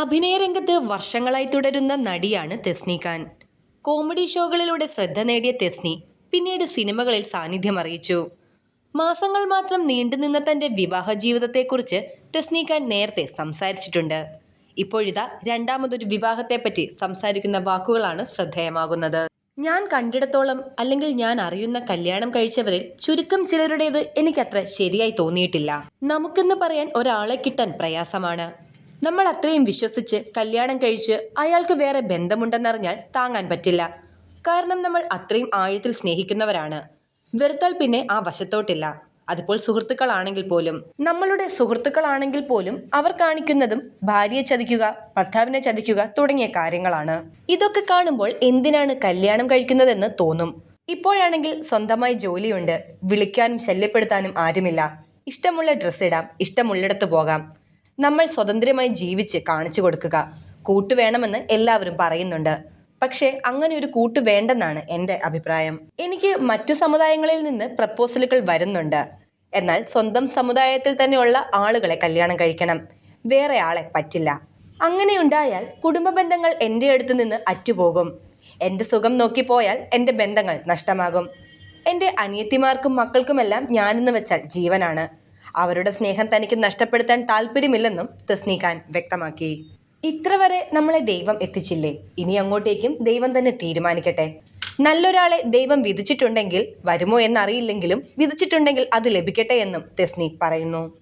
അഭിനയരംഗത്ത് വർഷങ്ങളായി തുടരുന്ന നടിയാണ് തെസ്നി ഖാൻ. കോമഡി ഷോകളിലൂടെ ശ്രദ്ധ നേടിയ തെസ്നി പിന്നീട് സിനിമകളിൽ സാന്നിധ്യം അറിയിച്ചു. മാസങ്ങൾ മാത്രം നീണ്ടുനിന്ന തന്റെ വിവാഹ ജീവിതത്തെക്കുറിച്ച് തെസ്നി ഖാൻ നേരത്തെ സംസാരിച്ചിട്ടുണ്ട്. ഇപ്പോഴിതാ രണ്ടാമതൊരു വിവാഹത്തെപ്പറ്റി സംസാരിക്കുന്ന വാക്കുകളാണ് ശ്രദ്ധേയമാകുന്നത്. ഞാൻ കണ്ടിടത്തോളം അല്ലെങ്കിൽ ഞാൻ അറിയുന്ന കല്യാണം കഴിച്ചവരിൽ ചുരുക്കം ചിലരുടേത് എനിക്കത്ര ശരിയായി തോന്നിയിട്ടില്ല. നമുക്കെന്ന് പറയാൻ ഒരാളെ കിട്ടാൻ പ്രയാസമാണ്. നമ്മൾ അത്രയും വിശ്വസിച്ച് കല്യാണം കഴിച്ച് അയാൾക്ക് വേറെ ബന്ധമുണ്ടെന്നറിഞ്ഞാൽ താങ്ങാൻ പറ്റില്ല. കാരണം നമ്മൾ അത്രയും ആഴത്തിൽ സ്നേഹിക്കുന്നവരാണ്. വെറുത്താൽ പിന്നെ ആ വശത്തോട്ടില്ല. അതിപ്പോൾ സുഹൃത്തുക്കളാണെങ്കിൽ പോലും. നമ്മളുടെ സുഹൃത്തുക്കളാണെങ്കിൽ പോലും അവർ കാണിക്കുന്നതും ഭാര്യയെ ചതിക്കുക ഭർത്താവിനെ ചതിക്കുക തുടങ്ങിയ കാര്യങ്ങളാണ്. ഇതൊക്കെ കാണുമ്പോൾ എന്തിനാണ് കല്യാണം കഴിക്കുന്നതെന്ന് തോന്നും. ഇപ്പോഴാണെങ്കിൽ സ്വന്തമായി ജോലിയുണ്ട്. വിളിക്കാനും ശല്യപ്പെടുത്താനും ആരുമില്ല. ഇഷ്ടമുള്ള ഡ്രസ്സ് ഇടാം. ഇഷ്ടമുള്ളിടത്ത് പോകാം. നമ്മൾ സ്വതന്ത്രമായി ജീവിച്ച് കാണിച്ചു കൊടുക്കുക. കൂട്ട് വേണമെന്ന് എല്ലാവരും പറയുന്നുണ്ട്. പക്ഷേ അങ്ങനെ ഒരു കൂട്ട് വേണ്ടെന്നാണ് എന്റെ അഭിപ്രായം. എനിക്ക് മറ്റു സമുദായങ്ങളിൽ നിന്ന് പ്രപ്പോസലുകൾ വരുന്നുണ്ട്. എന്നാൽ സ്വന്തം സമുദായത്തിൽ തന്നെയുള്ള ആളുകളെ കല്യാണം കഴിക്കണം. വേറെ ആളെ പറ്റില്ല. അങ്ങനെ ഉണ്ടായാൽ കുടുംബ ബന്ധങ്ങൾ എന്റെ അടുത്ത് നിന്ന് അറ്റുപോകും. എന്റെ സുഖം നോക്കി പോയാൽ എന്റെ ബന്ധങ്ങൾ നഷ്ടമാകും. എന്റെ അനിയത്തിമാർക്കും മക്കൾക്കുമെല്ലാം ഞാനെന്ന് വെച്ചാൽ ജീവനാണ്. അവരുടെ സ്നേഹം തനിക്ക് നഷ്ടപ്പെടുത്താൻ താല്പര്യമില്ലെന്നും തസ്നി ഖാൻ വ്യക്തമാക്കി. ഇത്ര വരെ നമ്മളെ ദൈവം എത്തിച്ചില്ലേ? ഇനി അങ്ങോട്ടേക്കും ദൈവം തന്നെ തീരുമാനിക്കട്ടെ. നല്ലൊരാളെ ദൈവം വിധിച്ചിട്ടുണ്ടെങ്കിൽ വരുമോ എന്നറിയില്ലെങ്കിലും വിധിച്ചിട്ടുണ്ടെങ്കിൽ അത് ലഭിക്കട്ടെ എന്നും തെസ്നി പറയുന്നു.